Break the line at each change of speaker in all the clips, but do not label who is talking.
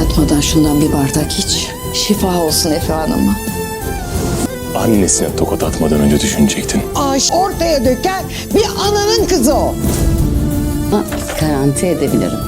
Yatmadan şundan bir bardak iç. Şifa olsun Efe Hanım'a.
Annesine tokat atmadan önce düşünecektin.
Aş ortaya döken bir ananın kızı o.
Ama garanti edebilirim.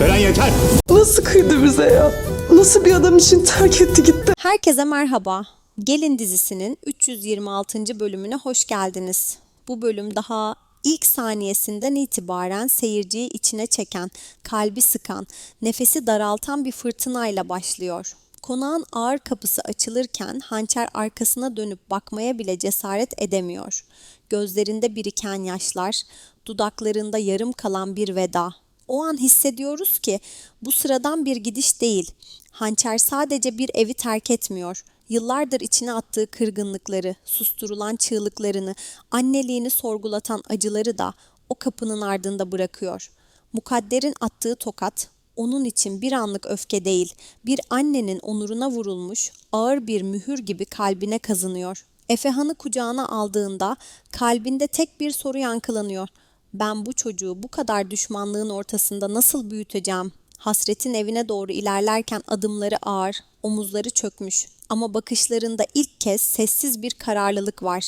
Beren yeter!
Nasıl kıydı bize ya? Nasıl bir adam için terk etti gitti?
Herkese merhaba. Gelin dizisinin 326. bölümüne hoş geldiniz. Bu bölüm daha ilk saniyesinden itibaren seyirciyi içine çeken, kalbi sıkan, nefesi daraltan bir fırtınayla başlıyor. Konağın ağır kapısı açılırken hançer arkasına dönüp bakmaya bile cesaret edemiyor. Gözlerinde biriken yaşlar, dudaklarında yarım kalan bir veda. O an hissediyoruz ki bu sıradan bir gidiş değil. Hançer sadece bir evi terk etmiyor. Yıllardır içine attığı kırgınlıkları, susturulan çığlıklarını, anneliğini sorgulatan acıları da o kapının ardında bırakıyor. Mukadder'in attığı tokat onun için bir anlık öfke değil, bir annenin onuruna vurulmuş ağır bir mühür gibi kalbine kazınıyor. Efehan'ı kucağına aldığında kalbinde tek bir soru yankılanıyor. Ben bu çocuğu bu kadar düşmanlığın ortasında nasıl büyüteceğim? Hasretin evine doğru ilerlerken adımları ağır, omuzları çökmüş ama bakışlarında ilk kez sessiz bir kararlılık var.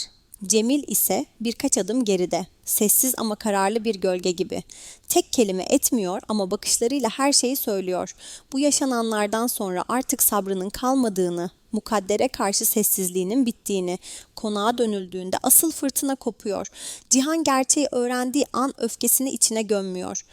Cemil ise birkaç adım geride. Sessiz ama kararlı bir gölge gibi. Tek kelime etmiyor ama bakışlarıyla her şeyi söylüyor. Bu yaşananlardan sonra artık sabrının kalmadığını, mukaddere karşı sessizliğinin bittiğini, konağa dönüldüğünde asıl fırtına kopuyor. Cihan gerçeği öğrendiği an öfkesini içine gömmüyor.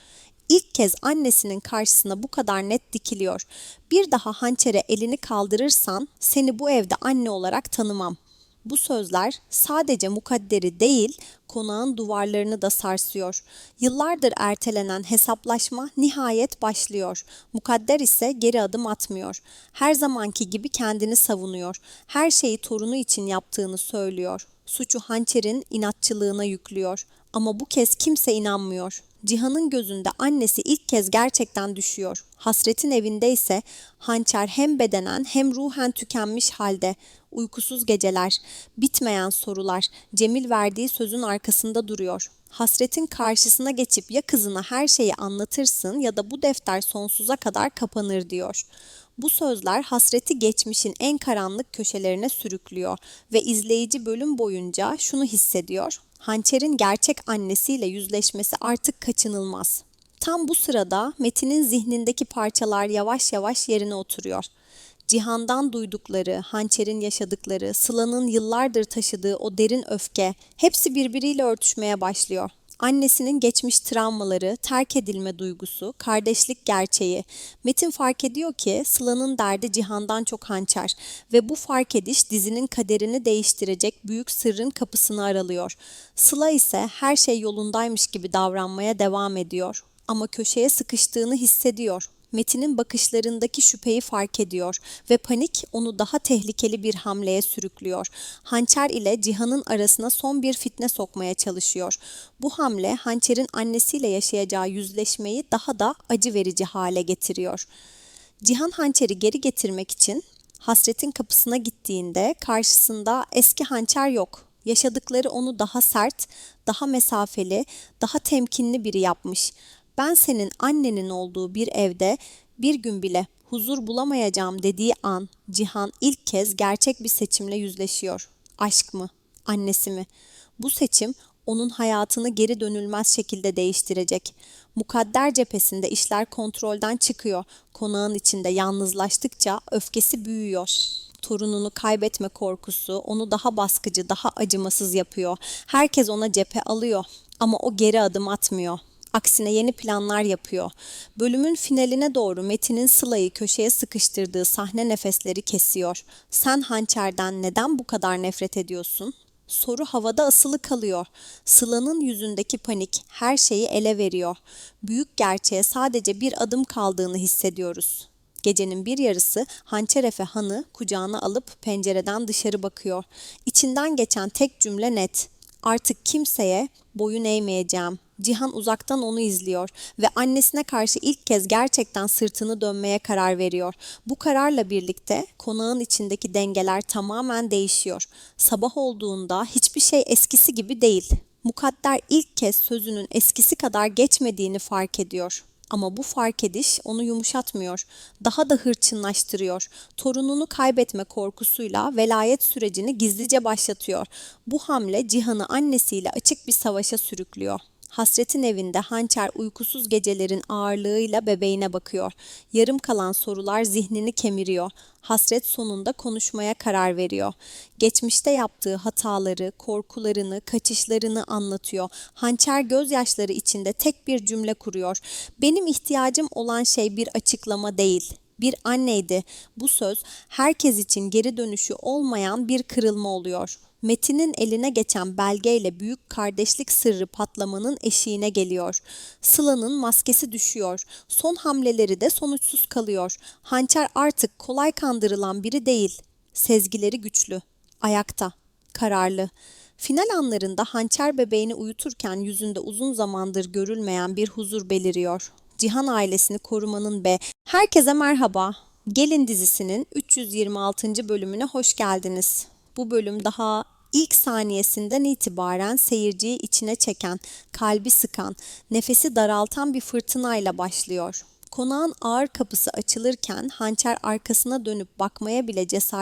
İlk kez annesinin karşısına bu kadar net dikiliyor. Bir daha hançere elini kaldırırsan seni bu evde anne olarak tanımam. Bu sözler sadece mukadderi değil, konağın duvarlarını da sarsıyor. Yıllardır ertelenen hesaplaşma nihayet başlıyor. Mukadder ise geri adım atmıyor. Her zamanki gibi kendini savunuyor. Her şeyi torunu için yaptığını söylüyor. Suçu hançerin inatçılığına yüklüyor. Ama bu kez kimse inanmıyor. Cihan'ın gözünde annesi ilk kez gerçekten düşüyor. Hasret'in evinde ise hançer hem bedenen hem ruhen tükenmiş halde. Uykusuz geceler, bitmeyen sorular, Cemil verdiği sözün arkasında duruyor. Hasret'in karşısına geçip ya kızına her şeyi anlatırsın ya da bu defter sonsuza kadar kapanır diyor. Bu sözler hasreti geçmişin en karanlık köşelerine sürüklüyor ve izleyici bölüm boyunca şunu hissediyor. Hançer'in gerçek annesiyle yüzleşmesi artık kaçınılmaz. Tam bu sırada Metin'in zihnindeki parçalar yavaş yavaş yerine oturuyor. Cihan'dan duydukları, Hançer'in yaşadıkları, Sıla'nın yıllardır taşıdığı o derin öfke hepsi birbiriyle örtüşmeye başlıyor. Annesinin geçmiş travmaları, terk edilme duygusu, kardeşlik gerçeği. Metin fark ediyor ki Sıla'nın derdi Cihan'dan çok hançer ve bu fark ediş dizinin kaderini değiştirecek büyük sırrın kapısını aralıyor. Sıla ise her şey yolundaymış gibi davranmaya devam ediyor ama köşeye sıkıştığını hissediyor. Metin'in bakışlarındaki şüpheyi fark ediyor ve panik onu daha tehlikeli bir hamleye sürüklüyor. Hançer ile Cihan'ın arasına son bir fitne sokmaya çalışıyor. Bu hamle Hançer'in annesiyle yaşayacağı yüzleşmeyi daha da acı verici hale getiriyor. Cihan Hançer'i geri getirmek için Hasret'in kapısına gittiğinde karşısında eski Hançer yok. Yaşadıkları onu daha sert, daha mesafeli, daha temkinli biri yapmış. Ben senin annenin olduğu bir evde bir gün bile huzur bulamayacağım dediği an Cihan ilk kez gerçek bir seçimle yüzleşiyor. Aşk mı? Annesi mi? Bu seçim onun hayatını geri dönülmez şekilde değiştirecek. Mukadder cephesinde işler kontrolden çıkıyor. Konağın içinde yalnızlaştıkça öfkesi büyüyor. Torununu kaybetme korkusu onu daha baskıcı, daha acımasız yapıyor. Herkes ona cephe alıyor ama o geri adım atmıyor. Aksine yeni planlar yapıyor. Bölümün finaline doğru Metin'in Sıla'yı köşeye sıkıştırdığı sahne nefesleri kesiyor. Sen hançerden neden bu kadar nefret ediyorsun? Soru havada asılı kalıyor. Sıla'nın yüzündeki panik her şeyi ele veriyor. Büyük gerçeğe sadece bir adım kaldığını hissediyoruz. Gecenin bir yarısı Hançer Efe Han'ı kucağına alıp pencereden dışarı bakıyor. İçinden geçen tek cümle net. Artık kimseye boyun eğmeyeceğim. Cihan uzaktan onu izliyor ve annesine karşı ilk kez gerçekten sırtını dönmeye karar veriyor. Bu kararla birlikte konağın içindeki dengeler tamamen değişiyor. Sabah olduğunda hiçbir şey eskisi gibi değil. Mukadder ilk kez sözünün eskisi kadar geçmediğini fark ediyor. Ama bu fark ediş onu yumuşatmıyor. Daha da hırçınlaştırıyor. Torununu kaybetme korkusuyla velayet sürecini gizlice başlatıyor. Bu hamle Cihan'ı annesiyle açık bir savaşa sürüklüyor. Hasret'in evinde hançer uykusuz gecelerin ağırlığıyla bebeğine bakıyor. Yarım kalan sorular zihnini kemiriyor. Hasret sonunda konuşmaya karar veriyor. Geçmişte yaptığı hataları, korkularını, kaçışlarını anlatıyor. Hançer gözyaşları içinde tek bir cümle kuruyor. Benim ihtiyacım olan şey bir açıklama değil, bir anneydi. Bu söz herkes için geri dönüşü olmayan bir kırılma oluyor. Metin'in eline geçen belgeyle büyük kardeşlik sırrı patlamanın eşiğine geliyor. Sıla'nın maskesi düşüyor. Son hamleleri de sonuçsuz kalıyor. Hançer artık kolay kandırılan biri değil. Sezgileri güçlü, ayakta, kararlı. Final anlarında hançer bebeğini uyuturken yüzünde uzun zamandır görülmeyen bir huzur beliriyor. Cihan ailesini korumanın be. Herkese merhaba. Gelin dizisinin 326. bölümüne hoş geldiniz. Bu bölüm daha ilk saniyesinden itibaren seyirciyi içine çeken, kalbi sıkan, nefesi daraltan bir fırtınayla başlıyor. Konağın ağır kapısı açılırken hançer arkasına dönüp bakmaya bile cesaret